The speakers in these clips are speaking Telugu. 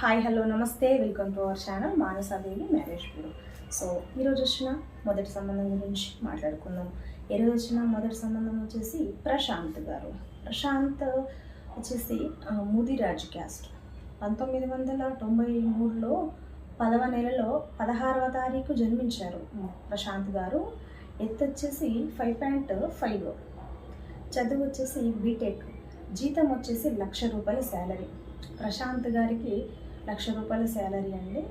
హాయ్ హలో నమస్తే. Welcome to our channel Manasadevi marriage bureau so ఈరోజు వచ్చిన మొదటి సంబంధం గురించి మాట్లాడుకుందాం. ఈరోజు వచ్చిన మొదటి సంబంధం వచ్చేసి ప్రశాంత్ గారు. ప్రశాంత్ వచ్చేసి ఆ, ముదిరాజ్ క్యాస్ట్ పంతొమ్మిది వందల తొంభై మూడులో పదవ నెలలో పదహారవ తారీఖు జన్మించారు ప్రశాంత్ గారు. ఎత్తు వచ్చేసి ఫైవ్ పాయింట్ ఫైవ్ చదువు వచ్చేసి బీటెక్ జీతం వచ్చేసి లక్ష రూపాయల శాలరీ ప్రశాంత్ గారికి లక్ష రూపాయల శాలరీ అండి.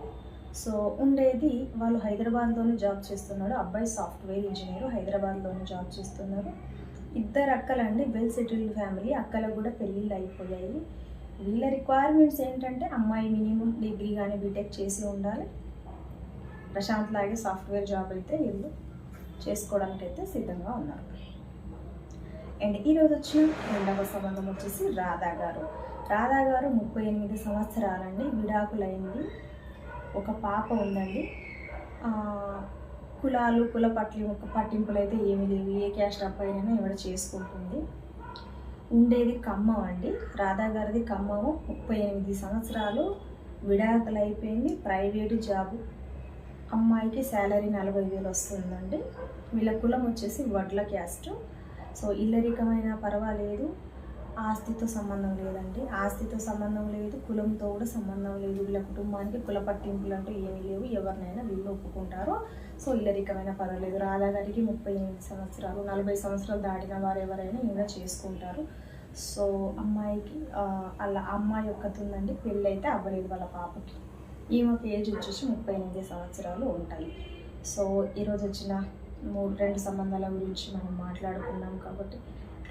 సో ఉండేది వాళ్ళు హైదరాబాద్లోనే జాబ్ చేస్తున్నారు. అబ్బాయి సాఫ్ట్వేర్ ఇంజనీర్ హైదరాబాద్లోనే జాబ్ చేస్తున్నారు. ఇద్దరు అక్కలండి వెల్ సెటిల్డ్ ఫ్యామిలీ అక్కలకు కూడా పెళ్ళిళ్ళు అయిపోయాయి. వీళ్ళ రిక్వైర్మెంట్స్ ఏంటంటే అమ్మాయి మినిమం డిగ్రీ కానీ బీటెక్ చేసి ఉండాలి. ప్రశాంత్ లాగే సాఫ్ట్వేర్ జాబ్ అయితే వీళ్ళు చేసుకోవడానికి అయితే సిద్ధంగా ఉన్నారు. అండ్ ఈరోజు వచ్చిన రెండవ సంబంధం వచ్చేసి రాధా గారు. రాధా గారు ముప్పై ఎనిమిది సంవత్సరాలండి విడాకులైంది. ఒక పాప ఉందండి. కులాలు కుల పట్ల పట్టింపులు అయితే ఏమి లేవు. ఏ క్యాస్ట్ అబ్బాయినైనా ఎవడ చేసుకుంటుంది. ఉండేది ఖమ్మం అండి. రాధా గారిది ఖమ్మము ముప్పై ఎనిమిది సంవత్సరాలు విడాకులు అయిపోయింది ప్రైవేటు జాబు. అమ్మాయికి శాలరీ నలభై వేలు వస్తుందండి. వీళ్ళ కులం వచ్చేసి వడ్ల క్యాస్ట్. సో ఇల్లరికమైన పర్వాలేదు. ఆస్తితో సంబంధం లేదండి. ఆస్తితో సంబంధం లేదు కులంతో కూడా సంబంధం లేదు. వీళ్ళ కుటుంబానికి కుల పట్టింపులు అంటూ ఏమీ లేవు. ఎవరినైనా వీళ్ళు ఒప్పుకుంటారో. సో ఇల్లరికమైన పర్వాలేదు. రాధాగారికి ముప్పై ఎనిమిది సంవత్సరాలు నలభై సంవత్సరాలు దాటిన వారు ఎవరైనా ఇంకా చేసుకుంటారు. సో అమ్మాయికి అలా అమ్మాయి ఒక్కతుందండి. పెళ్ళి అయితే అవ్వలేదు వాళ్ళ పాపకి. ఈమెకి ఏజ్ వచ్చేసి ముప్పై ఎనిమిది సంవత్సరాలు ఉంటాయి సో ఈరోజు వచ్చిన మూడు రెండు సంబంధాల గురించి మనం మాట్లాడుకున్నాం కాబట్టి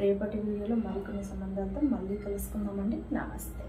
రేపటి వీడియోలో మరికొన్ని సంబంధాలతో మళ్ళీ కలుసుకుందామండి. నమస్తే.